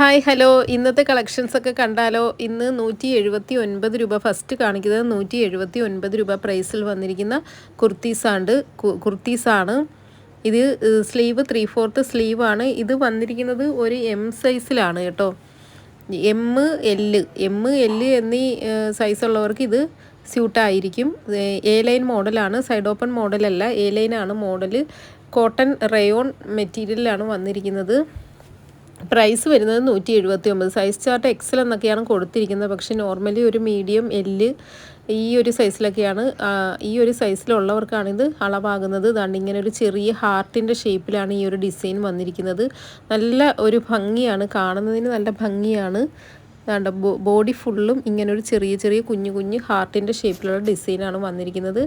Hi hello. ഇന്നത്തെ collections ഒക്കെ കണ്ടാലോ? ഇന്ന് നൂറ്റി എഴുപത്തി ഒൻപത് രൂപ ഫസ്റ്റ് കാണിക്കുന്നത് നൂറ്റി എഴുപത്തി ഒൻപത് രൂപ പ്രൈസിൽ വന്നിരിക്കുന്ന കുർത്തീസാണ്ട് കുർത്തീസാണ് ഇത് സ്ലീവ് ത്രീ ഫോർത്ത് സ്ലീവാണ് ഇത് വന്നിരിക്കുന്നത് ഒരു എം സൈസിലാണ് കേട്ടോ. എം എൽ എം എൽ എന്നീ സൈസുള്ളവർക്ക് ഇത് സ്യൂട്ടായിരിക്കും എ ലൈൻ മോഡലാണ് സൈഡ് ഓപ്പൺ മോഡലല്ല എ ലൈനാണ് മോഡൽ കോട്ടൺ റയോൺ മെറ്റീരിയലാണ് വന്നിരിക്കുന്നത്. പ്രൈസ് വരുന്നത് നൂറ്റി എഴുപത്തി ഒമ്പത് സൈസ് ചാർട്ട് എക്സൽ എന്നൊക്കെയാണ് കൊടുത്തിരിക്കുന്നത്. പക്ഷേ നോർമലി ഒരു മീഡിയം എല്ല് ഈ ഒരു സൈസിലൊക്കെയാണ് ഈ ഒരു സൈസിലുള്ളവർക്കാണിത് അളവാകുന്നത്. ഇതാണ്ട് ഇങ്ങനെ ഒരു ചെറിയ ഹാർട്ടിന്റെ ഷേപ്പിലാണ് ഈ ഒരു ഡിസൈൻ വന്നിരിക്കുന്നത്. നല്ല ഒരു ഭംഗിയാണ് കാണുന്നതിന് നല്ല ഭംഗിയാണ്. വേണ്ട ബോഡി ഫുള്ളും ഒരു ചെറിയ ചെറിയ കുഞ്ഞു കുഞ്ഞു ഹാർട്ടിന്റെ ഷേപ്പിലുള്ള ഡിസൈനാണ് വന്നിരിക്കുന്നത്.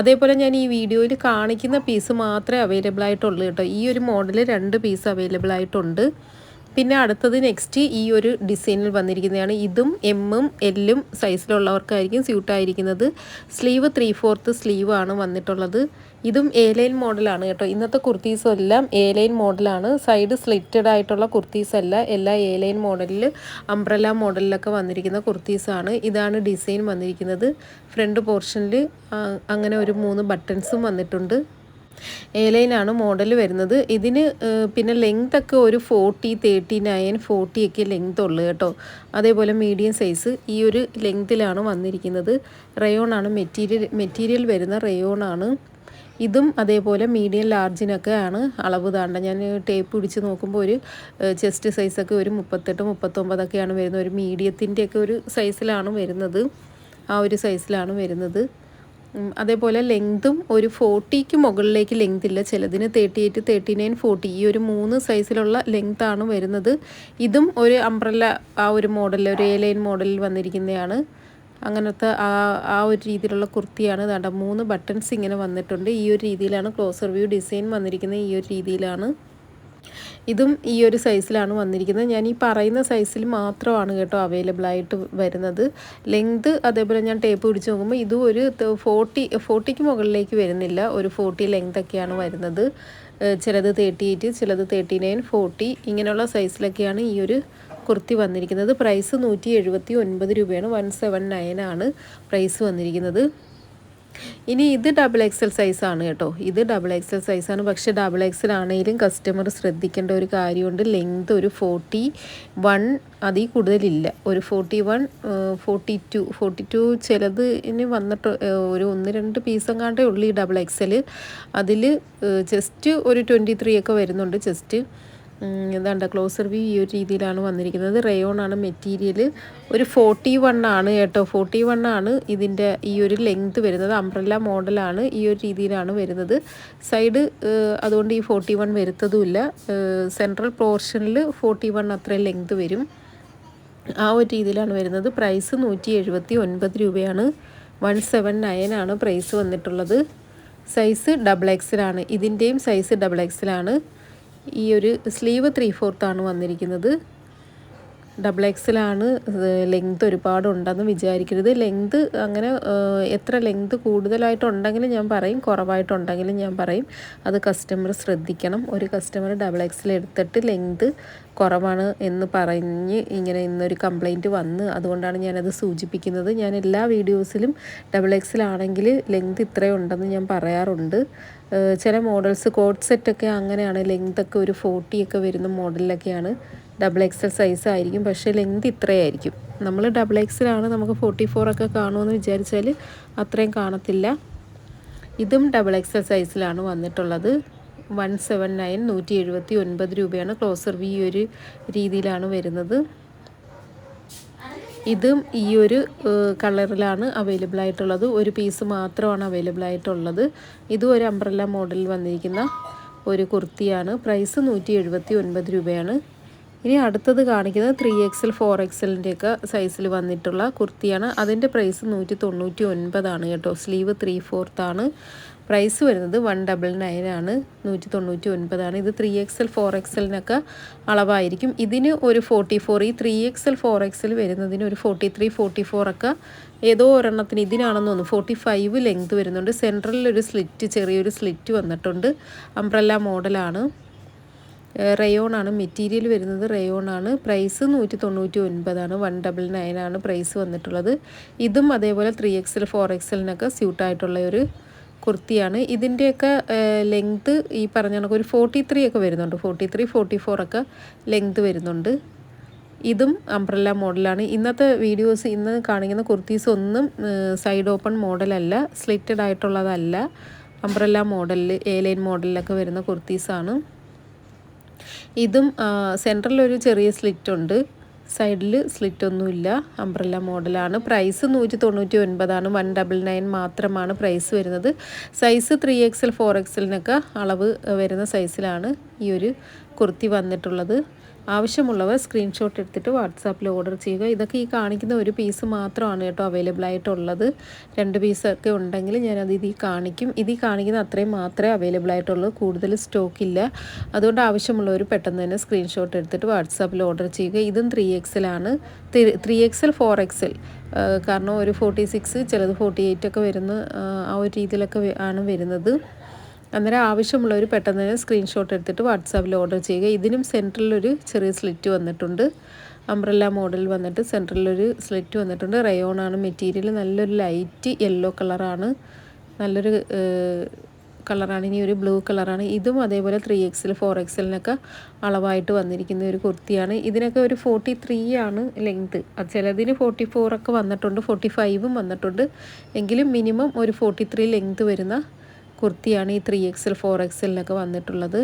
അതേപോലെ ഞാൻ ഈ വീഡിയോയിൽ കാണിക്കുന്ന പീസ് മാത്രമേ അവൈലബിൾ ആയിട്ടുള്ളൂ കേട്ടോ. ഈ ഒരു മോഡൽ രണ്ട് പീസ് അവൈലബിൾ ആയിട്ടുണ്ട്. പിന്നെ അടുത്തത് നെക്സ്റ്റ് ഈ ഒരു ഡിസൈനിൽ വന്നിരിക്കുന്നതാണ്. ഇതും എമ്മും എല്ലും സൈസിലുള്ളവർക്കായിരിക്കും സ്യൂട്ടായിരിക്കുന്നത് സ്ലീവ് ത്രീ ഫോർത്ത് സ്ലീവ് ആണ് വന്നിട്ടുള്ളത്. ഇതും എ ലൈൻ മോഡലാണ് കേട്ടോ. ഇന്നത്തെ കുർത്തീസും എല്ലാം എ ലൈൻ മോഡലാണ് സൈഡ് സ്ലിറ്റഡ് ആയിട്ടുള്ള കുർത്തീസ് അല്ല. എല്ലാ എ ലൈൻ മോഡലിൽ അംബ്രല മോഡലിലൊക്കെ വന്നിരിക്കുന്ന കുർത്തീസാണ് ഇതാണ് ഡിസൈൻ വന്നിരിക്കുന്നത്. ഫ്രണ്ട് പോർഷനിൽ അങ്ങനെ ഒരു മൂന്ന് ബട്ടൺസും വന്നിട്ടുണ്ട്. എ ലൈനാണ് മോഡൽ വരുന്നത്. ഇതിന് പിന്നെ ലെങ്ത് ഒക്കെ ഒരു ഫോർട്ടി തേർട്ടി നയൻ ഫോർട്ടി ഒക്കെ ലെങ്ത് ഉള്ളു കേട്ടോ. അതേപോലെ മീഡിയം സൈസ് ഈ ഒരു ലെങ്ത്തിലാണ് വന്നിരിക്കുന്നത്. റയോൺ ആണ് മെറ്റീരിയൽ മെറ്റീരിയൽ വരുന്ന റയോൺ ആണ്. ഇതും അതേപോലെ മീഡിയം ലാർജിനൊക്കെ ആണ് അളവ് താണ്ട. ഞാൻ ടേപ്പ് പിടിച്ച് നോക്കുമ്പോൾ ഒരു ചെസ്റ്റ് സൈസൊക്കെ ഒരു മുപ്പത്തെട്ട് മുപ്പത്തൊമ്പതൊക്കെയാണ് വരുന്നത്. ഒരു മീഡിയത്തിന്റെയൊക്കെ ഒരു സൈസിലാണ് വരുന്നത്. ആ ഒരു സൈസിലാണ് വരുന്നത്. അതേപോലെ ലെങ്തും ഒരു ഫോർട്ടിക്ക് മുകളിലേക്ക് ലെങ്ത് ഇല്ല. ചിലതിന് thirty eight thirty nine forty ഈ ഒരു മൂന്ന് സൈസിലുള്ള ലെങ്താണ് വരുന്നത്. ഇതും ഒരു അംബ്രല്ല ആ ഒരു മോഡൽ ഒരു എ ലൈൻ മോഡലിൽ വന്നിരിക്കുന്നതാണ്. അങ്ങനത്തെ ആ ആ ഒരു രീതിയിലുള്ള കുർത്തിയാണ് വേണ്ട മൂന്ന് ബട്ടൺസ് ഇങ്ങനെ വന്നിട്ടുണ്ട്. ഈ ഒരു രീതിയിലാണ് ക്ലോസർ വ്യൂ ഡിസൈൻ വന്നിരിക്കുന്നത്. ഈ ഒരു രീതിയിലാണ് ഇതും ഈ ഒരു സൈസിലാണ് വന്നിരിക്കുന്നത്. ഞാൻ ഈ പറയുന്ന സൈസിൽ മാത്രമാണ് കേട്ടോ അവൈലബിൾ ആയിട്ട് വരുന്നത്. ലെങ്ത് അതേപോലെ ഞാൻ ടേപ്പ് പിടിച്ച് നോക്കുമ്പോൾ ഇതും ഒരു ഫോർട്ടി ഫോർട്ടിക്ക് മുകളിലേക്ക് വരുന്നില്ല. ഒരു ഫോർട്ടി ലെങ്ത് ഒക്കെയാണ് വരുന്നത്. ചിലത് തേർട്ടി എയ്റ്റ് ചിലത് തേർട്ടി നയൻ ഫോർട്ടി ഇങ്ങനെയുള്ള സൈസിലൊക്കെയാണ് ഈ ഒരു കുർത്തി വന്നിരിക്കുന്നത്. പ്രൈസ് നൂറ്റി എഴുപത്തി ഒൻപത് രൂപയാണ്. വൺ സെവൻ നയൻ ആണ് പ്രൈസ് വന്നിരിക്കുന്നത്. ഇനി ഇത് ഡബിൾ എക്സൽ സൈസാണ് കേട്ടോ. ഇത് ഡബിൾ എക്സൽ സൈസാണ് പക്ഷേ ഡബിൾ എക്സൽ ആണെങ്കിലും കസ്റ്റമർ ശ്രദ്ധിക്കേണ്ട ഒരു കാര്യമുണ്ട്. ലെങ്ത് ഒരു ഫോർട്ടി വൺ അതിൽ കൂടുതലില്ല. ഒരു forty one forty two forty two ചിലത് ഇനി വന്നിട്ട് ഒരു ഒന്ന് രണ്ട് പീസും എങ്ങാണ്ടേ ഉള്ളൂ ഈ ഡബിൾ എക്സൽ അതിൽ ജസ്റ്റ് ഒരു ട്വന്റി ത്രീ ഒക്കെ വരുന്നുണ്ട്. ജസ്റ്റ് എന്താണ്ട് ക്ലോസർ വ്യൂ ഈ ഒരു രീതിയിലാണ് വന്നിരിക്കുന്നത്. റയോൺ ആണ് മെറ്റീരിയൽ ഒരു ഫോർട്ടി വൺ ആണ് കേട്ടോ. ഫോർട്ടി വൺ ആണ് ഇതിന്റെ ഈ ഒരു ലെങ്ത് വരുന്നത്. അംബ്രല്ല മോഡലാണ് ഈ ഒരു രീതിയിലാണ് വരുന്നത്. സൈഡ് അതുകൊണ്ട് ഈ ഫോർട്ടി വൺ വരുത്തതുമില്ല സെൻട്രൽ പോർഷനിൽ ഫോർട്ടി വൺ അത്രയും ലെങ്ത് വരും. ആ ഒരു രീതിയിലാണ് വരുന്നത്. പ്രൈസ് നൂറ്റി എഴുപത്തി ഒൻപത് രൂപയാണ്. വൺ സെവൻ നയൻ ആണ് പ്രൈസ് വന്നിട്ടുള്ളത്. സൈസ് ഡബിൾ എക്സിലാണ് ഇതിന്റെയും സൈസ് ഡബിൾ എക്സിലാണ് ഈ ഒരു സ്ലീവ് ത്രീ ഫോർത്താണ് വന്നിരിക്കുന്നത്. ഡബിൾ എക്സിലാണ് ലെങ്ത് ഒരുപാട് ഉണ്ടെന്ന് വിചാരിക്കരുത്. ലെങ്ത് അങ്ങനെ എത്ര ലെങ്ത് കൂടുതലായിട്ടുണ്ടെങ്കിലും ഞാൻ പറയും കുറവായിട്ടുണ്ടെങ്കിലും ഞാൻ പറയും. അത് കസ്റ്റമർ ശ്രദ്ധിക്കണം. ഒരു കസ്റ്റമർ ഡബിൾ എക്സിൽ എടുത്തിട്ട് ലെങ്ത് കുറവാണ് എന്ന് പറഞ്ഞ് ഇങ്ങനെ ഇന്നൊരു കംപ്ലൈന്റ് വന്ന് അതുകൊണ്ടാണ് ഞാനത് സൂചിപ്പിക്കുന്നത്. ഞാൻ എല്ലാ വീഡിയോസിലും ഡബിൾ എക്സിലാണെങ്കിൽ ലെങ്ത് ഇത്രയും ഉണ്ടെന്ന് ഞാൻ പറയാറുണ്ട്. ചില മോഡൽസ് കോഡ് സെറ്റൊക്കെ അങ്ങനെയാണ്. ലെങ്ത്തൊക്കെ ഒരു ഫോർട്ടിയൊക്കെ വരുന്ന മോഡലിലൊക്കെയാണ് ഡബിൾ എക്സൽ സൈസ് ആയിരിക്കും. പക്ഷേ ലെങ്ത് ഇത്രയായിരിക്കും. നമ്മൾ ഡബിൾ എക്സലാണ് നമുക്ക് ഫോർട്ടി ഒക്കെ കാണുമെന്ന് വിചാരിച്ചാൽ അത്രയും കാണത്തില്ല. ഇതും ഡബിൾ എക്സൽ സൈസിലാണ് വന്നിട്ടുള്ളത്. വൺ സെവൻ നയൻ നൂറ്റി എഴുപത്തി ഒൻപത് രൂപയാണ് ക്ലോസർ വി ഒരു രീതിയിലാണ് വരുന്നത്. ഇതും ഈ ഒരു കളറിലാണ് അവൈലബിൾ ആയിട്ടുള്ളത്. ഒരു പീസ് മാത്രമാണ് അവൈലബിൾ ആയിട്ടുള്ളത്. ഇതും ഒരു അംബ്രല്ല മോഡലിൽ വന്നിരിക്കുന്ന ഒരു കുർത്തിയാണ്. പ്രൈസ് നൂറ്റി എഴുപത്തി ഒൻപത് രൂപയാണ്. ഇനി അടുത്തത് കാണിക്കുന്നത് ത്രീ എക്സൽ ഫോർ എക്സലിന്റെയൊക്കെ സൈസിൽ വന്നിട്ടുള്ള കുർത്തിയാണ്. അതിന്റെ പ്രൈസ് നൂറ്റി തൊണ്ണൂറ്റി ഒൻപതാണ് കേട്ടോ സ്ലീവ് ത്രീ ഫോർത്താണ് പ്രൈസ് വരുന്നത് വൺ ഡബിൾ നയൻ ആണ്. നൂറ്റി തൊണ്ണൂറ്റി ഒൻപതാണ് ഇത് ത്രീ എക്സൽ ഫോർ എക്സലിനൊക്കെ അളവായിരിക്കും. ഇതിന് ഒരു ഫോർട്ടി ഫോർ ഈ ത്രീ എക്സൽ ഫോർ എക്സൽ വരുന്നതിന് ഒരു ഫോർട്ടി ത്രീ ഫോർട്ടി ഫോറൊക്കെ ഏതോ ഒരെണ്ണത്തിന് ഇതിനാണെന്ന് തോന്നുന്നു. ഫോർട്ടി ഫൈവ് ലെങ്ത് വരുന്നുണ്ട് സെൻട്രലിൽ ഒരു സ്ലിറ്റ് ചെറിയൊരു സ്ലിറ്റ് വന്നിട്ടുണ്ട്. അംബ്രല്ല മോഡലാണ് റയോൺ ആണ് മെറ്റീരിയൽ വരുന്നത് റയോൺ ആണ് പ്രൈസ് നൂറ്റി തൊണ്ണൂറ്റി ഒൻപതാണ് വൺ ഡബിൾ നയൻ ആണ് പ്രൈസ് വന്നിട്ടുള്ളത്. ഇതും അതേപോലെ ത്രീ എക്സൽ ഫോർ എക്സലിനൊക്കെ സ്യൂട്ടായിട്ടുള്ള ഒരു കുർത്തിയാണ്. ഇതിന്റെയൊക്കെ ലെങ്ത്ത് ഈ പറഞ്ഞ കണക്ക് ഒരു ഫോർട്ടി ത്രീ ഒക്കെ വരുന്നുണ്ട്. ഫോർട്ടി ത്രീ ഫോർട്ടി ഫോർ ഒക്കെ ലെങ്ത്ത് വരുന്നുണ്ട്. ഇതും അംബ്രല്ല മോഡലാണ്. ഇന്നത്തെ വീഡിയോസ് ഇന്ന് കാണിക്കുന്ന കുർത്തീസ് ഒന്നും സൈഡ് ഓപ്പൺ മോഡലല്ല. സ്ലിറ്റഡ് ആയിട്ടുള്ളതല്ല അംബ്രല്ല മോഡലിൽ എ ലൈൻ മോഡലിലൊക്കെ വരുന്ന കുർത്തീസാണ്. ഇതും സെന്ററിലൊരു ചെറിയ സ്ലിറ്റ് ഉണ്ട് സൈഡിൽ സ്ലിറ്റ് ഒന്നുമില്ല അംബ്രല്ല മോഡലാണ്. പ്രൈസ് നൂറ്റി തൊണ്ണൂറ്റി ഒൻപതാണ് വൺ ഡബിൾ നയൻ മാത്രമാണ് പ്രൈസ് വരുന്നത്. സൈസ് ത്രീ എക്സൽ ഫോർ എക്സലിനൊക്കെ അളവ് വരുന്ന സൈസിലാണ് ഈ ഒരു കുർത്തി വന്നിട്ടുള്ളത്. ആവശ്യമുള്ളവർ സ്ക്രീൻഷോട്ട് എടുത്തിട്ട് വാട്സാപ്പിൽ ഓർഡർ ചെയ്യുക. ഇതൊക്കെ ഈ കാണിക്കുന്ന ഒരു പീസ് മാത്രമാണ് കേട്ടോ അവൈലബിൾ ആയിട്ടുള്ളത്. രണ്ട് പീസൊക്കെ ഉണ്ടെങ്കിൽ ഞാനത് ഇതിൽ കാണിക്കും. ഇതിൽ കാണിക്കുന്ന അത്രയും മാത്രമേ അവൈലബിൾ ആയിട്ടുള്ളൂ. കൂടുതൽ സ്റ്റോക്ക് ഇല്ല. അതുകൊണ്ട് ആവശ്യമുള്ളവർ പെട്ടെന്ന് തന്നെ സ്ക്രീൻഷോട്ട് എടുത്തിട്ട് വാട്സാപ്പിൽ ഓർഡർ ചെയ്യുക. ഇതും ത്രീ എക്സലാണ് ത്രീ എക്സൽ ഫോർ എക്സൽ കാരണം ഒരു ഫോർട്ടി സിക്സ് ചിലത് ഫോർട്ടി എയ്റ്റ് ഒക്കെ വരുന്ന ആ ഒരു രീതിയിലൊക്കെ ആണ് വരുന്നത്. അന്നേരം ആവശ്യമുള്ളവർ പെട്ടെന്ന് തന്നെ സ്ക്രീൻഷോട്ട് എടുത്തിട്ട് വാട്സാപ്പിൽ ഓർഡർ ചെയ്യുക. ഇതിനും സെന്ററിലൊരു ചെറിയ സ്ലിറ്റ് വന്നിട്ടുണ്ട്. അംബ്രല്ല മോഡൽ വന്നിട്ട് സെന്ററിലൊരു സ്ലിറ്റ് വന്നിട്ടുണ്ട്. റയോൺ ആണ് മെറ്റീരിയൽ നല്ലൊരു ലൈറ്റ് യെല്ലോ കളറാണ് നല്ലൊരു കളറാണ് ഇനി ഒരു ബ്ലൂ കളറാണ് ഇതും അതേപോലെ ത്രീ എക്സിൽ ഫോർ എക്സലിനൊക്കെ അളവായിട്ട് വന്നിരിക്കുന്ന ഒരു കുർത്തിയാണ്. ഇതിനൊക്കെ ഒരു ഫോർട്ടി ത്രീ ആണ് ലെങ്ത് ചിലതിന് ഫോർട്ടി ഫോറൊക്കെ വന്നിട്ടുണ്ട്. ഫോർട്ടി ഫൈവും വന്നിട്ടുണ്ട്. എങ്കിലും മിനിമം ഒരു ഫോർട്ടി ത്രീ ലെങ്ത് വരുന്ന കുർത്തിയാണ് ഈ ത്രീ എക്സൽ ഫോർ എക്സലിനൊക്കെ വന്നിട്ടുള്ളത്.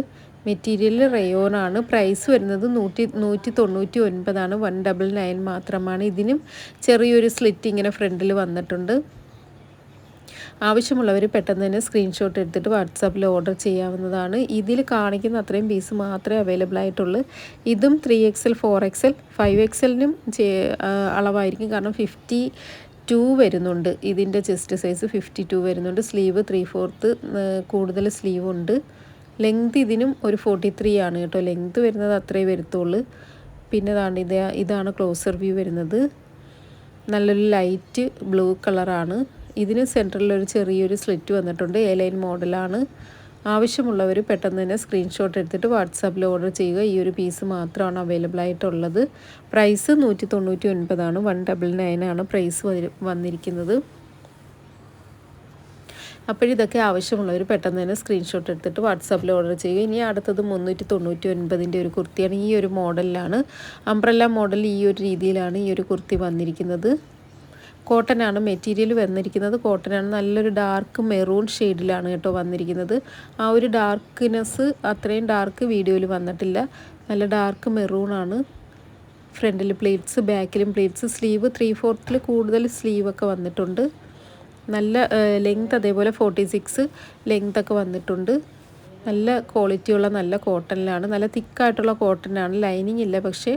മെറ്റീരിയൽ റയോണാണ് പ്രൈസ് വരുന്നത് നൂറ്റി നൂറ്റി തൊണ്ണൂറ്റി ഒൻപതാണ്. വൺ ഡബിൾ നയൻ മാത്രമാണ് ഇതിനും. ചെറിയൊരു സ്ലിറ്റ് ഇങ്ങനെ ഫ്രണ്ടിൽ വന്നിട്ടുണ്ട്. ആവശ്യമുള്ളവർ പെട്ടെന്ന് തന്നെ സ്ക്രീൻഷോട്ട് എടുത്തിട്ട് വാട്സാപ്പിൽ ഓർഡർ ചെയ്യാവുന്നതാണ്. ഇതിൽ കാണിക്കുന്ന അത്രയും പീസ് മാത്രമേ അവൈലബിൾ ആയിട്ടുള്ളൂ. ഇതും three XL four XL five എക്സലിനും അളവായിരിക്കും. കാരണം ഫിഫ്റ്റി ടു വരുന്നുണ്ട്. ഇതിന്റെ ചെസ്റ്റ് സൈസ് ഫിഫ്റ്റി ടു വരുന്നുണ്ട്. സ്ലീവ് ത്രീ ഫോർത്ത് കൂടുതൽ സ്ലീവ് ഉണ്ട്. ലെങ്ത് ഇതിനും ഒരു ഫോർട്ടി ത്രീ ആണ് കേട്ടോ. ലെങ്ത് വരുന്നത് അത്രേ വരുത്തുള്ളൂ. പിന്നെ ഇതാണ് ഇത് ഇതാണ് ക്ലോസർ വ്യൂ വരുന്നത്. നല്ലൊരു ലൈറ്റ് ബ്ലൂ കളറാണ് ഇതിന് സെന്ററിൽ ഒരു ചെറിയൊരു സ്ലിറ്റ് വന്നിട്ടുണ്ട്. എ ലൈൻ മോഡലാണ് ആവശ്യമുള്ളവർ പെട്ടെന്ന് തന്നെ സ്ക്രീൻഷോട്ട് എടുത്തിട്ട് വാട്സാപ്പിൽ ഓർഡർ ചെയ്യുക. ഈ ഒരു പീസ് മാത്രമാണ് അവൈലബിൾ ആയിട്ടുള്ളത്. പ്രൈസ് നൂറ്റി തൊണ്ണൂറ്റി ഒൻപതാണ് വൺ ഡബിൾ നയനാണ് പ്രൈസ് വന്നിരിക്കുന്നത്. അപ്പോഴിതൊക്കെ ആവശ്യമുള്ളവർ പെട്ടെന്ന് തന്നെ സ്ക്രീൻഷോട്ട് എടുത്തിട്ട് വാട്സാപ്പിൽ ഓർഡർ ചെയ്യുക. ഇനി അടുത്തത് മുന്നൂറ്റി തൊണ്ണൂറ്റി ഒൻപതിന്റെ ഒരു കുർത്തിയാണ്. ഈ ഒരു മോഡലിലാണ് അംബ്രല്ല മോഡൽ ഈ ഒരു രീതിയിലാണ് ഈ ഒരു കുർത്തി വന്നിരിക്കുന്നത്. കോട്ടൺ ആണ് മെറ്റീരിയൽ വന്നിരിക്കുന്നത്. കോട്ടൺ ആണ് നല്ലൊരു ഡാർക്ക് മെറൂൺ ഷെയ്ഡിലാണ് കേട്ടോ വന്നിരിക്കുന്നത്. ആ ഒരു ഡാർക്ക്നെസ് അത്രയും ഡാർക്ക് വീഡിയോയിൽ വന്നിട്ടില്ല. നല്ല ഡാർക്ക് മെറൂൺ ആണ്. ഫ്രണ്ടിൽ പ്ലേറ്റ്സ് ബാക്കിലും പ്ലേറ്റ്സ് സ്ലീവ് ത്രീ ഫോർത്തിൽ കൂടുതൽ സ്ലീവൊക്കെ വന്നിട്ടുണ്ട്. നല്ല ലെങ്ത് അതേപോലെ ഫോർട്ടി സിക്സ് ലെങ്ത്തൊക്കെ വന്നിട്ടുണ്ട്. നല്ല ക്വാളിറ്റിയുള്ള നല്ല കോട്ടണിലാണ് നല്ല തിക്കായിട്ടുള്ള കോട്ടനാണ് ലൈനിങ് ഇല്ല പക്ഷേ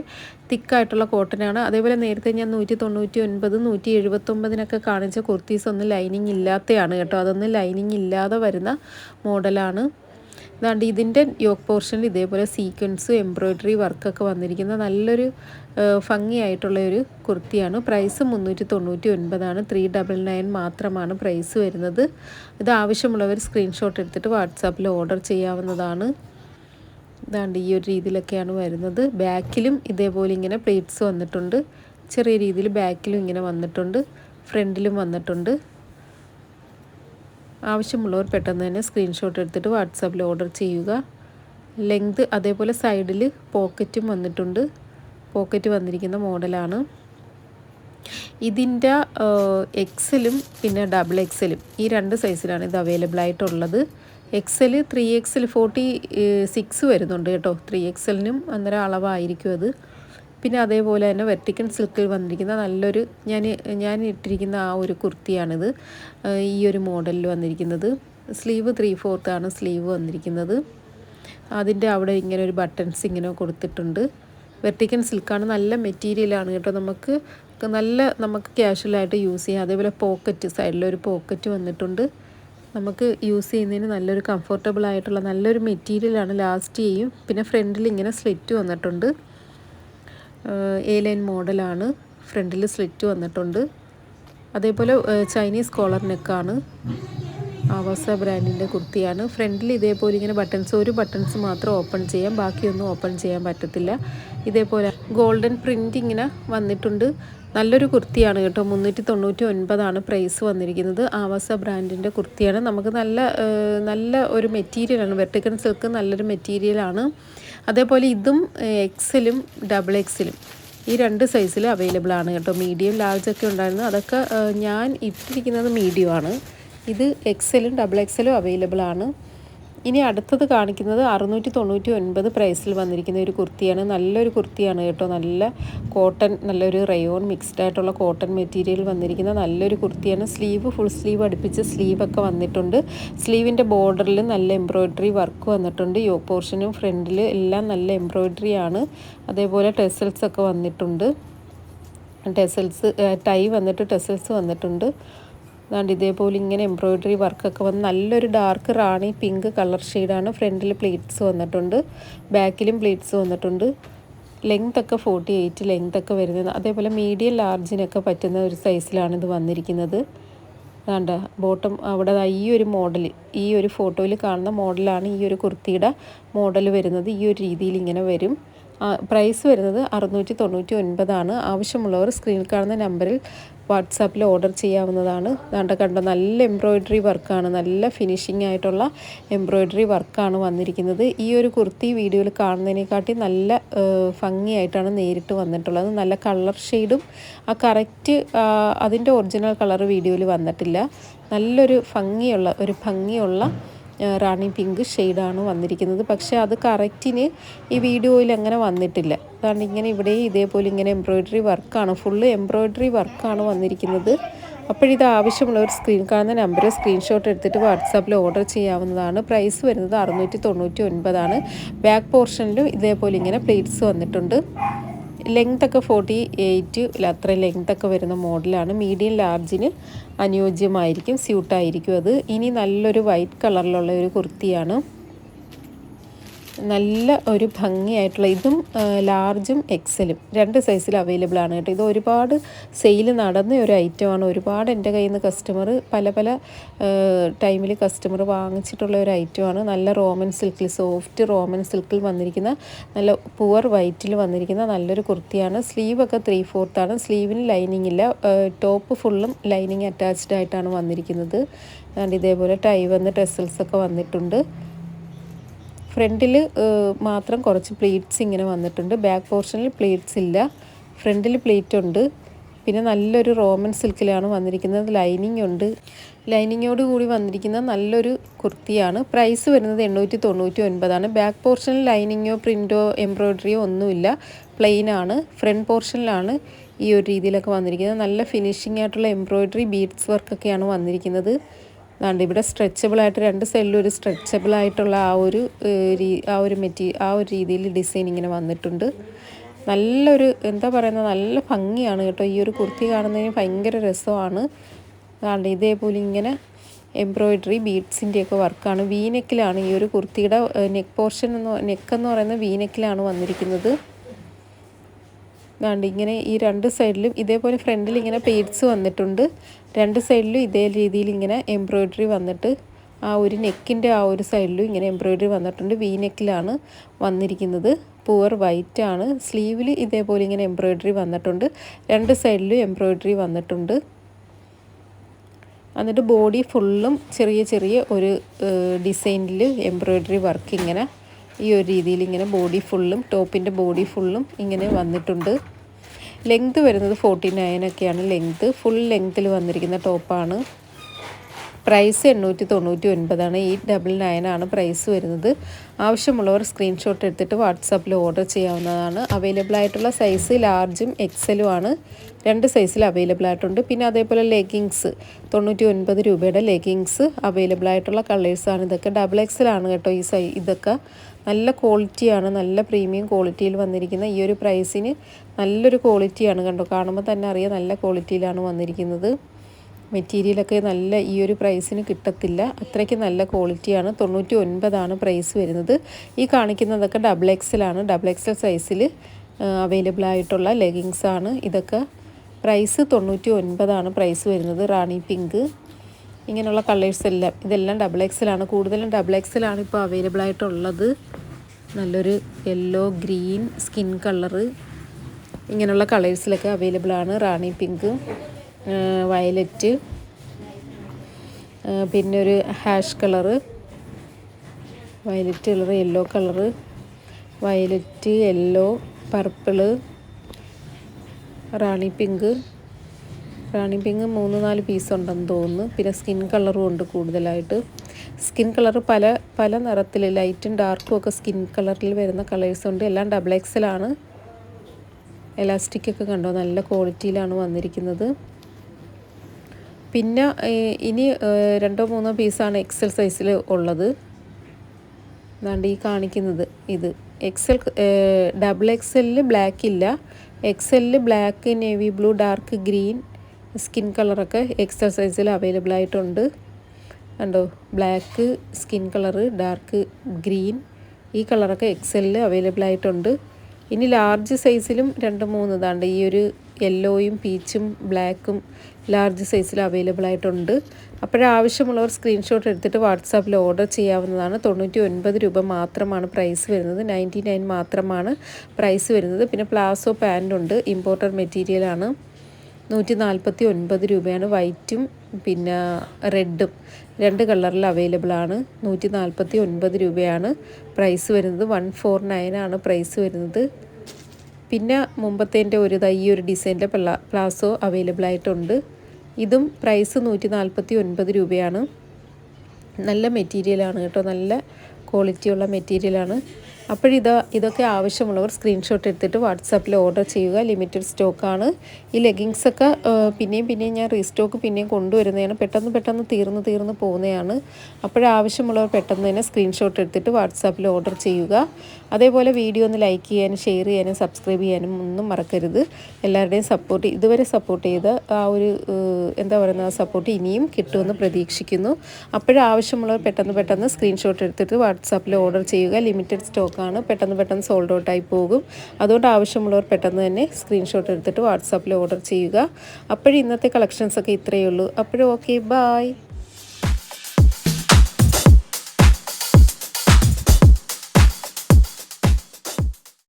തിക്കായിട്ടുള്ള കോട്ടനാണ് അതേപോലെ നേരത്തെ ഞാൻ നൂറ്റി തൊണ്ണൂറ്റി ഒൻപത് നൂറ്റി എഴുപത്തൊമ്പതിനൊക്കെ കാണിച്ച കുർത്തീസ് ഒന്നും ലൈനിങ് ഇല്ലാത്തതാണ് കേട്ടോ. അതൊന്നും ലൈനിങ് ഇല്ലാതെ വരുന്ന മോഡലാണ് ഇതാണ്ട് ഇതിന്റെ യോക്ക് പോർഷനിൽ ഇതേപോലെ സീക്വൻസ് എംബ്രോയ്ഡറി വർക്കൊക്കെ വന്നിരിക്കുന്ന നല്ലൊരു ഭംഗിയായിട്ടുള്ള ഒരു കുർത്തിയാണ്. പ്രൈസ് മുന്നൂറ്റി തൊണ്ണൂറ്റി ഒൻപതാണ് ത്രീ ഡബിൾ നയൻ മാത്രമാണ് പ്രൈസ് വരുന്നത്. ഇത് ആവശ്യമുള്ളവർ സ്ക്രീൻഷോട്ട് എടുത്തിട്ട് വാട്സാപ്പിൽ ഓർഡർ ചെയ്യാവുന്നതാണ്. ഇതാണ്ട് ഈ ഒരു രീതിയിലൊക്കെയാണ് വരുന്നത്. ബാക്കിലും ഇതേപോലെ ഇങ്ങനെ പ്ലേറ്റ്സ് വന്നിട്ടുണ്ട്. ചെറിയ രീതിയിൽ ബാക്കിലും ഇങ്ങനെ വന്നിട്ടുണ്ട്. ഫ്രണ്ടിലും വന്നിട്ടുണ്ട്. ആവശ്യമുള്ളവർ പെട്ടെന്ന് തന്നെ സ്ക്രീൻഷോട്ട് എടുത്തിട്ട് വാട്സാപ്പിൽ ഓർഡർ ചെയ്യുക. ലെങ്ത് അതേപോലെ സൈഡിൽ പോക്കറ്റും വന്നിട്ടുണ്ട്. പോക്കറ്റ് വന്നിരിക്കുന്ന മോഡലാണ് ഇതിന്റെ എക്സലും പിന്നെ ഡബിൾ എക്സലും ഈ രണ്ട് സൈസിലാണ് ഇത് അവൈലബിൾ ആയിട്ടുള്ളത്. XL three XL forty six വരുന്നുണ്ട് കേട്ടോ. ത്രീ എക്സലിനും അന്നേരം അളവായിരിക്കും അത്. പിന്നെ അതേപോലെ തന്നെ വെർട്ടിക്കൽ സിൽക്കിൽ വന്നിരിക്കുന്ന നല്ലൊരു ഞാൻ ഞാൻ ഇട്ടിരിക്കുന്ന ആ ഒരു കുർത്തിയാണിത്. ഈ ഒരു മോഡലിൽ വന്നിരിക്കുന്നത്. സ്ലീവ് ത്രീ ഫോർത്താണ് സ്ലീവ് വന്നിരിക്കുന്നത്. അതിന്റെ അവിടെ ഇങ്ങനെ ഒരു ബട്ടൺസ് ഇങ്ങനെ കൊടുത്തിട്ടുണ്ട്. വെർട്ടിക്കൽ സിൽക്കാണ് നല്ല മെറ്റീരിയലാണ് കേട്ടോ നമുക്ക്. നല്ല നമുക്ക് ക്യാഷ്വലായിട്ട് യൂസ് ചെയ്യാം. അതേപോലെ പോക്കറ്റ് സൈഡിലൊരു പോക്കറ്റ് വന്നിട്ടുണ്ട്. നമുക്ക് യൂസ് ചെയ്യുന്നതിന് നല്ലൊരു കംഫർട്ടബിൾ ആയിട്ടുള്ള നല്ലൊരു മെറ്റീരിയലാണ് ലാസ്റ്റ് ചെയ്യും. പിന്നെ ഫ്രണ്ടിൽ ഇങ്ങനെ സ്ലിറ്റ് വന്നിട്ടുണ്ട്. എ ലൈൻ മോഡലാണ്. ഫ്രണ്ടിൽ സ്ലിറ്റ് വന്നിട്ടുണ്ട്. അതേപോലെ ചൈനീസ് കോളർ നെക്കാണ് ആവാസ ബ്രാൻഡിന്റെ കുർത്തിയാണ്. ഫ്രണ്ടിൽ ഇതേപോലെ ഇങ്ങനെ ബട്ടൺസ് ഒരു ബട്ടൺസ് മാത്രം ഓപ്പൺ ചെയ്യാം. ബാക്കിയൊന്നും ഓപ്പൺ ചെയ്യാൻ പറ്റത്തില്ല. ഇതേപോലെ ഗോൾഡൻ പ്രിന്റ് ഇങ്ങനെ വന്നിട്ടുണ്ട്. നല്ലൊരു കുർത്തിയാണ് കേട്ടോ. മുന്നൂറ്റി തൊണ്ണൂറ്റി ഒൻപതാണ് പ്രൈസ് വന്നിരിക്കുന്നത്. ആവാസ ബ്രാൻഡിന്റെ കുർത്തിയാണ്. നമുക്ക് നല്ല നല്ല ഒരു മെറ്റീരിയലാണ് വെർട്ടിക്കൻ സിൽക്ക് നല്ലൊരു മെറ്റീരിയലാണ് അതേപോലെ ഇതും എക്സലും ഡബിൾ എക്സലും ഈ രണ്ട് സൈസിൽ അവൈലബിൾ ആണ് കേട്ടോ. മീഡിയം ലാർജ് ഒക്കെ ഉണ്ടായിരുന്നു. അതൊക്കെ ഞാൻ ഇട്ടിരിക്കുന്നത് മീഡിയം ആണ്. ഇത് എക്സലും ഡബിൾ എക്സലും അവൈലബിൾ ആണ്. ഇനി അടുത്തത് കാണിക്കുന്നത് അറുന്നൂറ്റി തൊണ്ണൂറ്റി ഒൻപത് പ്രൈസിൽ വന്നിരിക്കുന്ന ഒരു കുർത്തിയാണ്. നല്ലൊരു കുർത്തിയാണ് കേട്ടോ. നല്ല കോട്ടൺ നല്ലൊരു റയോൺ മിക്സ്ഡ് ആയിട്ടുള്ള കോട്ടൺ മെറ്റീരിയൽ വന്നിരിക്കുന്ന നല്ലൊരു കുർത്തിയാണ്. സ്ലീവ് ഫുൾ സ്ലീവ് അടുപ്പിച്ച് സ്ലീവൊക്കെ വന്നിട്ടുണ്ട്. സ്ലീവിന്റെ ബോർഡറിൽ നല്ല എംബ്രോയ്ഡറി വർക്ക് വന്നിട്ടുണ്ട്. യോ പോർഷനും ഫ്രണ്ടിൽ എല്ലാം നല്ല എംബ്രോയ്ഡറി ആണ്. അതേപോലെ ടെസൽസ് ഒക്കെ വന്നിട്ടുണ്ട്. ടെസൽസ് ടൈ വന്നിട്ട് ടെസൽസ് വന്നിട്ടുണ്ട്. അതുകൊണ്ട് ഇതേപോലെ ഇങ്ങനെ എംബ്രോയ്ഡറി വർക്കൊക്കെ വന്ന് നല്ലൊരു ഡാർക്ക് റാണി പിങ്ക് കളർ ഷെയ്ഡാണ് ഫ്രണ്ടിൽ പ്ലേറ്റ്സ് വന്നിട്ടുണ്ട്. ബാക്കിലും പ്ലേറ്റ്സ് വന്നിട്ടുണ്ട്. ലെങ്ത് ഒക്കെ ഫോർട്ടി എയ്റ്റ് ലെങ്ത് ഒക്കെ വരുന്നത്. അതേപോലെ മീഡിയം ലാർജിനൊക്കെ പറ്റുന്ന ഒരു സൈസിലാണ് ഇത് വന്നിരിക്കുന്നത്. അതാണ്ട് ബോട്ടം അവിടെ ഈ ഒരു മോഡൽ ഈ ഒരു ഫോട്ടോയിൽ കാണുന്ന മോഡലാണ് ഈ ഒരു കുർത്തിയുടെ മോഡൽ വരുന്നത്. ഈ ഒരു രീതിയിൽ ഇങ്ങനെ വരും. പ്രൈസ് വരുന്നത് അറുന്നൂറ്റി തൊണ്ണൂറ്റി ഒൻപതാണ്. ആവശ്യമുള്ളവർ സ്ക്രീനിൽ കാണുന്ന നമ്പറിൽ വാട്സാപ്പിൽ ഓർഡർ ചെയ്യാവുന്നതാണ്. ദാണ്ട കണ്ട നല്ല എംബ്രോയ്ഡറി വർക്കാണ് നല്ല ഫിനിഷിംഗ് ആയിട്ടുള്ള എംബ്രോയ്ഡറി വർക്കാണ് വന്നിരിക്കുന്നത്. ഈ ഒരു കുർത്തി വീഡിയോയിൽ കാണുന്നതിനെക്കാട്ടി നല്ല ഭംഗിയായിട്ടാണ് നേരിട്ട് വന്നിട്ടുള്ളത്. നല്ല കളർ ഷെയ്ഡും ആ കറക്റ്റ് അതിന്റെ ഒറിജിനൽ കളർ വീഡിയോയിൽ വന്നിട്ടില്ല. നല്ലൊരു ഭംഗിയുള്ള ഒരു ഭംഗിയുള്ള റാണി പിങ്ക് ഷെയ്ഡാണ് വന്നിരിക്കുന്നത്. പക്ഷേ അത് കറക്റ്റിന് ഈ വീഡിയോയിൽ അങ്ങനെ വന്നിട്ടില്ല. അതുകൊണ്ട് ഇങ്ങനെ ഇവിടെ ഇതേപോലെ ഇങ്ങനെ എംബ്രോയ്ഡറി വർക്കാണ്. ഫുള്ള് എംബ്രോയ്ഡറി വർക്കാണ് വന്നിരിക്കുന്നത്. അപ്പോഴിത് ആവശ്യമുള്ളവർ സ്ക്രീൻ കാണുന്ന നമ്പർ സ്ക്രീൻഷോട്ട് എടുത്തിട്ട് വാട്സാപ്പിൽ ഓർഡർ ചെയ്യാവുന്നതാണ്. പ്രൈസ് വരുന്നത് അറുന്നൂറ്റി തൊണ്ണൂറ്റി ഒൻപതാണ്. ബാക്ക് പോർഷനിലും ഇതേപോലെ ഇങ്ങനെ പ്ലേറ്റ്സ് വന്നിട്ടുണ്ട്. ലെങ്ത് ഒക്കെ ഫോർട്ടി എയ്റ്റ് അത്ര ലെങ്ത് ഒക്കെ വരുന്ന മോഡലാണ് മീഡിയം ലാർജിന് അനുയോജ്യമായിരിക്കും സ്യൂട്ടായിരിക്കും അത്. ഇനി നല്ലൊരു വൈറ്റ് കളറിലുള്ള ഒരു കുർത്തിയാണ്. നല്ല ഒരു ഭംഗിയായിട്ടുള്ള ഇതും ലാർജും എക്സലും രണ്ട് സൈസിൽ അവൈലബിൾ ആണ് കേട്ടോ. ഇത് ഒരുപാട് സെയിൽ നടന്ന ഒരു ഐറ്റമാണ് ഒരുപാട് എന്റെ കയ്യിൽ നിന്ന് കസ്റ്റമർ പല പല ടൈമിൽ കസ്റ്റമർ വാങ്ങിച്ചിട്ടുള്ള ഒരു ഐറ്റമാണ് നല്ല റോമൻ സിൽക്കിൽ സോഫ്റ്റ് റോമൻ സിൽക്കിൽ വന്നിരിക്കുന്ന നല്ല പുവർ വൈറ്റിൽ വന്നിരിക്കുന്ന നല്ലൊരു കുർത്തിയാണ്. സ്ലീവൊക്കെ ത്രീ ഫോർത്താണ് സ്ലീവിന് ലൈനിങ് ഇല്ല. ടോപ്പ് ഫുള്ളും ലൈനിങ് അറ്റാച്ച്ഡ് ആയിട്ടാണ് വന്നിരിക്കുന്നത്. ഇതേപോലെ ടൈ വന്ന് ടെസൽസൊക്കെ വന്നിട്ടുണ്ട്. ഫ്രണ്ടിൽ മാത്രം കുറച്ച് പ്ലേറ്റ്സ് ഇങ്ങനെ വന്നിട്ടുണ്ട്. ബാക്ക് പോർഷനിൽ പ്ലേറ്റ്സ് ഇല്ല. ഫ്രണ്ടിൽ പ്ലേറ്റ് ഉണ്ട്. പിന്നെ നല്ലൊരു റോമൻ സിൽക്കിലാണ് വന്നിരിക്കുന്നത്. ലൈനിങ് ഉണ്ട്. ലൈനിങ്ങോട് കൂടി വന്നിരിക്കുന്ന നല്ലൊരു കുർത്തിയാണ്. പ്രൈസ് വരുന്നത് എണ്ണൂറ്റി തൊണ്ണൂറ്റി ഒൻപതാണ് ബാക്ക് പോർഷനിൽ ലൈനിങ്ങോ പ്രിന്റോ എംബ്രോയ്ഡറിയോ ഒന്നുമില്ല. പ്ലെയിനാണ് ഫ്രണ്ട് പോർഷനിലാണ് ഈ ഒരു രീതിയിലൊക്കെ വന്നിരിക്കുന്നത്. നല്ല ഫിനിഷിംഗ് ആയിട്ടുള്ള എംബ്രോയ്ഡറി ബീഡ്സ് വർക്കൊക്കെയാണ് വന്നിരിക്കുന്നത്. അതുകൊണ്ട് ഇവിടെ സ്ട്രെച്ചബിളായിട്ട് രണ്ട് സൈഡിലും ഒരു സ്ട്രെച്ചബിളായിട്ടുള്ള ആ ഒരു ആ ഒരു മെറ്റീ ആ ഒരു രീതിയിൽ ഡിസൈൻ ഇങ്ങനെ വന്നിട്ടുണ്ട്. നല്ലൊരു എന്താ പറയുന്നത് നല്ല ഭംഗിയാണ് കേട്ടോ. ഈ ഒരു കുർത്തി കാണുന്നതിന് ഭയങ്കര രസമാണ്. അതുകൊണ്ട് ഇതേപോലെ ഇങ്ങനെ എംബ്രോയിഡറി ബീഡ്സിന്റെയൊക്കെ വർക്കാണ്. വീനെക്കിലാണ് ഈ ഒരു കുർത്തിയുടെ നെക്ക് പോർഷൻ എന്ന് നെക്ക് എന്ന് പറയുന്നത് വീനെക്കിലാണ് വന്നിരിക്കുന്നത്. അതുകൊണ്ട് ഇങ്ങനെ ഈ രണ്ട് സൈഡിലും ഇതേപോലെ ഫ്രണ്ടിൽ ഇങ്ങനെ പേഡ്സ് വന്നിട്ടുണ്ട്. രണ്ട് സൈഡിലും ഇതേ രീതിയിൽ ഇങ്ങനെ എംബ്രോയ്ഡറി വന്നിട്ട് ആ ഒരു നെക്കിന്റെ ആ ഒരു സൈഡിലും ഇങ്ങനെ എംബ്രോയ്ഡറി വന്നിട്ടുണ്ട്. വി നെക്കിലാണ് വന്നിരിക്കുന്നത്. പൂവർ വൈറ്റ് ആണ്. സ്ലീവിൽ ഇതേപോലെ ഇങ്ങനെ എംബ്രോയ്ഡറി വന്നിട്ടുണ്ട്. രണ്ട് സൈഡിലും എംബ്രോയ്ഡറി വന്നിട്ടുണ്ട്. എന്നിട്ട് ബോഡി ഫുള്ളും ചെറിയ ചെറിയ ഒരു ഡിസൈനിൽ എംബ്രോയ്ഡറി വർക്ക് ഇങ്ങനെ ഈ ഒരു രീതിയിൽ ഇങ്ങനെ ബോഡി ഫുള്ളും ടോപ്പിന്റെ ബോഡി ഫുള്ളും ഇങ്ങനെ വന്നിട്ടുണ്ട്. ലെങ്ത് വരുന്നത് ഫോർട്ടി നയനൊക്കെയാണ് ലെങ്ത് ഫുൾ ലെങ്ത്തിൽ വന്നിരിക്കുന്ന ടോപ്പാണ് പ്രൈസ് എണ്ണൂറ്റി തൊണ്ണൂറ്റി ഒൻപതാണ് എയ്റ്റ് ഡബിൾ നയനാണ് പ്രൈസ് വരുന്നത്. ആവശ്യമുള്ളവർ സ്ക്രീൻഷോട്ട് എടുത്തിട്ട് വാട്സാപ്പിൽ ഓർഡർ ചെയ്യാവുന്നതാണ്. അവൈലബിൾ ആയിട്ടുള്ള സൈസ് ലാർജും എക്സലും ആണ്. രണ്ട് സൈസിൽ അവൈലബിൾ ആയിട്ടുണ്ട്. പിന്നെ അതേപോലെ ലെഗിങ്സ് തൊണ്ണൂറ്റി ഒൻപത് രൂപയുടെ ലെഗിങ്സ് അവൈലബിൾ ആയിട്ടുള്ള കളേഴ്സാണ് ഇതൊക്കെ ഡബിൾ എക്സലാണ് കേട്ടോ ഈ സൈ ഇതൊക്കെ. നല്ല ക്വാളിറ്റിയാണ് നല്ല പ്രീമിയം ക്വാളിറ്റിയിൽ വന്നിരിക്കുന്ന ഈ ഒരു പ്രൈസിന് നല്ലൊരു ക്വാളിറ്റിയാണ് കണ്ടോ? കാണുമ്പോൾ തന്നെ അറിയാം നല്ല ക്വാളിറ്റിയിലാണ് വന്നിരിക്കുന്നത്. മെറ്റീരിയലൊക്കെ നല്ല ഈ ഒരു പ്രൈസിന് കിട്ടത്തില്ല. അത്രയ്ക്ക് നല്ല ക്വാളിറ്റിയാണ് തൊണ്ണൂറ്റി ഒൻപതാണ് പ്രൈസ് വരുന്നത്. ഈ കാണിക്കുന്നതൊക്കെ ഡബിൾ എക്സലാണ് ഡബിൾ എക്സൽ സൈസിൽ അവൈലബിൾ ആയിട്ടുള്ള ലെഗിങ്സ് ആണ്. ഇതൊക്കെ പ്രൈസ് തൊണ്ണൂറ്റി ഒൻപതാണ് പ്രൈസ് വരുന്നത്. റാണി പിങ്ക് ഇങ്ങനെയുള്ള കളേഴ്സ് എല്ലാം. ഇതെല്ലാം ഡബിൾ എക്സലാണ് കൂടുതലും ഡബിൾ എക്സലാണ് ഇപ്പോൾ അവൈലബിൾ ആയിട്ടുള്ളത്. നല്ലൊരു യെല്ലോ ഗ്രീൻ സ്കിൻ കളറ് ഇങ്ങനെയുള്ള കളേഴ്സിലൊക്കെ അവൈലബിൾ ആണ്. റാണി പിങ്ക് വയലറ്റ് പിന്നെ ഒരു hash colour violet colour yellow colour violet yellow purple rani pink rani pink മൂന്ന് നാല് പീസ് ഉണ്ടെന്ന് തോന്നുന്നു. പിന്നെ സ്കിൻ കളറും ഉണ്ട് കൂടുതലായിട്ട്. സ്കിൻ കളർ പല പല നിറത്തിൽ ലൈറ്റും ഡാർക്കും ഒക്കെ സ്കിൻ കളറിൽ വരുന്ന കളേഴ്സ് ഉണ്ട്. എല്ലാം ഡബിൾ എക്സലാണ് എലാസ്റ്റിക്കൊക്കെ കണ്ടോ? നല്ല ക്വാളിറ്റിയിലാണ് വന്നിരിക്കുന്നത്. പിന്നെ ഇനി രണ്ടോ മൂന്നോ പീസാണ് എക്സൽ സൈസിൽ ഉള്ളത്. അതാണ്ട് ഈ കാണിക്കുന്നത് ഇത്. എക്സൽ ഡബിൾ എക്സലിൽ ബ്ലാക്ക് ഇല്ല. എക്സലിൽ black navy blue dark green skin കളറൊക്കെ എക്സർസൈസിൽ അവൈലബിൾ ആയിട്ടുണ്ട്. കണ്ടോ? Black skin colour dark green ഈ കളറൊക്കെ എക്സലിൽ അവൈലബിൾ ആയിട്ടുണ്ട്. ഇനി ലാർജ് സൈസിലും രണ്ട് മൂന്ന് ഇതാണ്ട് ഈ ഒരു യെല്ലോയും പീച്ചും ബ്ലാക്കും ലാർജ് സൈസിൽ അവൈലബിൾ ആയിട്ടുണ്ട്. അപ്പോഴാവശ്യമുള്ളവർ സ്ക്രീൻഷോട്ട് എടുത്തിട്ട് വാട്സാപ്പിൽ ഓർഡർ ചെയ്യാവുന്നതാണ്. തൊണ്ണൂറ്റി ഒൻപത് രൂപ മാത്രമാണ് പ്രൈസ് വരുന്നത്. നയന്റി നയൻ മാത്രമാണ് പ്രൈസ് വരുന്നത്. പിന്നെ പ്ലാസോ പാന്റുണ്ട് ഇമ്പോർട്ടഡ് മെറ്റീരിയലാണ് നൂറ്റി നാൽപ്പത്തി ഒൻപത് രൂപയാണ് വൈറ്റും പിന്നെ റെഡും. രണ്ട് കളറിൽ അവൈലബിൾ ആണ്. നൂറ്റി നാൽപ്പത്തി ഒൻപത് രൂപയാണ് പ്രൈസ് വരുന്നത്. വൺ ഫോർ നയൻ ആണ് പ്രൈസ് വരുന്നത്. പിന്നെ മുമ്പത്തേന്റെ ഒരു ഈ ഒരു ഡിസൈന്റെ പ്ലാസോ അവൈലബിൾ ആയിട്ടുണ്ട്. ഇതും പ്രൈസ് നൂറ്റി നാൽപ്പത്തി ഒൻപത് രൂപയാണ്. നല്ല മെറ്റീരിയലാണ് കേട്ടോ. നല്ല ക്വാളിറ്റിയുള്ള മെറ്റീരിയലാണ്. അപ്പോഴിത് ഇതൊക്കെ ആവശ്യമുള്ളവർ സ്ക്രീൻഷോട്ട് എടുത്തിട്ട് വാട്സാപ്പിൽ ഓർഡർ ചെയ്യുക. ലിമിറ്റഡ് സ്റ്റോക്കാണ് ഈ ലെഗിങ്സൊക്കെ പിന്നെയും പിന്നെയും ഞാൻ റീസ്റ്റോക്ക് പിന്നെയും കൊണ്ടുവരുന്നതാണ്. പെട്ടെന്ന് പെട്ടെന്ന് തീർന്ന് തീർന്ന് പോകുന്നതാണ്. അപ്പോഴാവശ്യമുള്ളവർ പെട്ടെന്ന് തന്നെ സ്ക്രീൻഷോട്ട് എടുത്തിട്ട് വാട്സാപ്പിൽ ഓർഡർ ചെയ്യുക. അതേപോലെ വീഡിയോ ഒന്ന് ലൈക്ക് ചെയ്യാനും ഷെയർ ചെയ്യാനും സബ്സ്ക്രൈബ് ചെയ്യാനും ഒന്നും മറക്കരുത്. എല്ലാവരുടെയും സപ്പോർട്ട് ഇതുവരെ സപ്പോർട്ട് ചെയ്ത് ആ ഒരു എന്താ പറയുന്ന സപ്പോർട്ട് ഇനിയും കിട്ടുമെന്ന് പ്രതീക്ഷിക്കുന്നു. അപ്പോഴാവശ്യമുള്ളവർ പെട്ടെന്ന് പെട്ടെന്ന് സ്ക്രീൻഷോട്ട് എടുത്തിട്ട് വാട്സാപ്പിൽ ഓർഡർ ചെയ്യുക. ലിമിറ്റഡ് സ്റ്റോക്ക് സ്റ്റോക്കാണ് പെട്ടെന്ന് പെട്ടെന്ന് സോൾഡ് ഔട്ടായി പോകും. അതുകൊണ്ട് ആവശ്യമുള്ളവർ പെട്ടെന്ന് തന്നെ സ്ക്രീൻഷോട്ട് എടുത്തിട്ട് വാട്സാപ്പിൽ ഓർഡർ ചെയ്യുക. അപ്പോഴും ഇന്നത്തെ കളക്ഷൻസൊക്കെ ഇത്രയേ ഉള്ളൂ. അപ്പോഴും ഓക്കെ ബായ്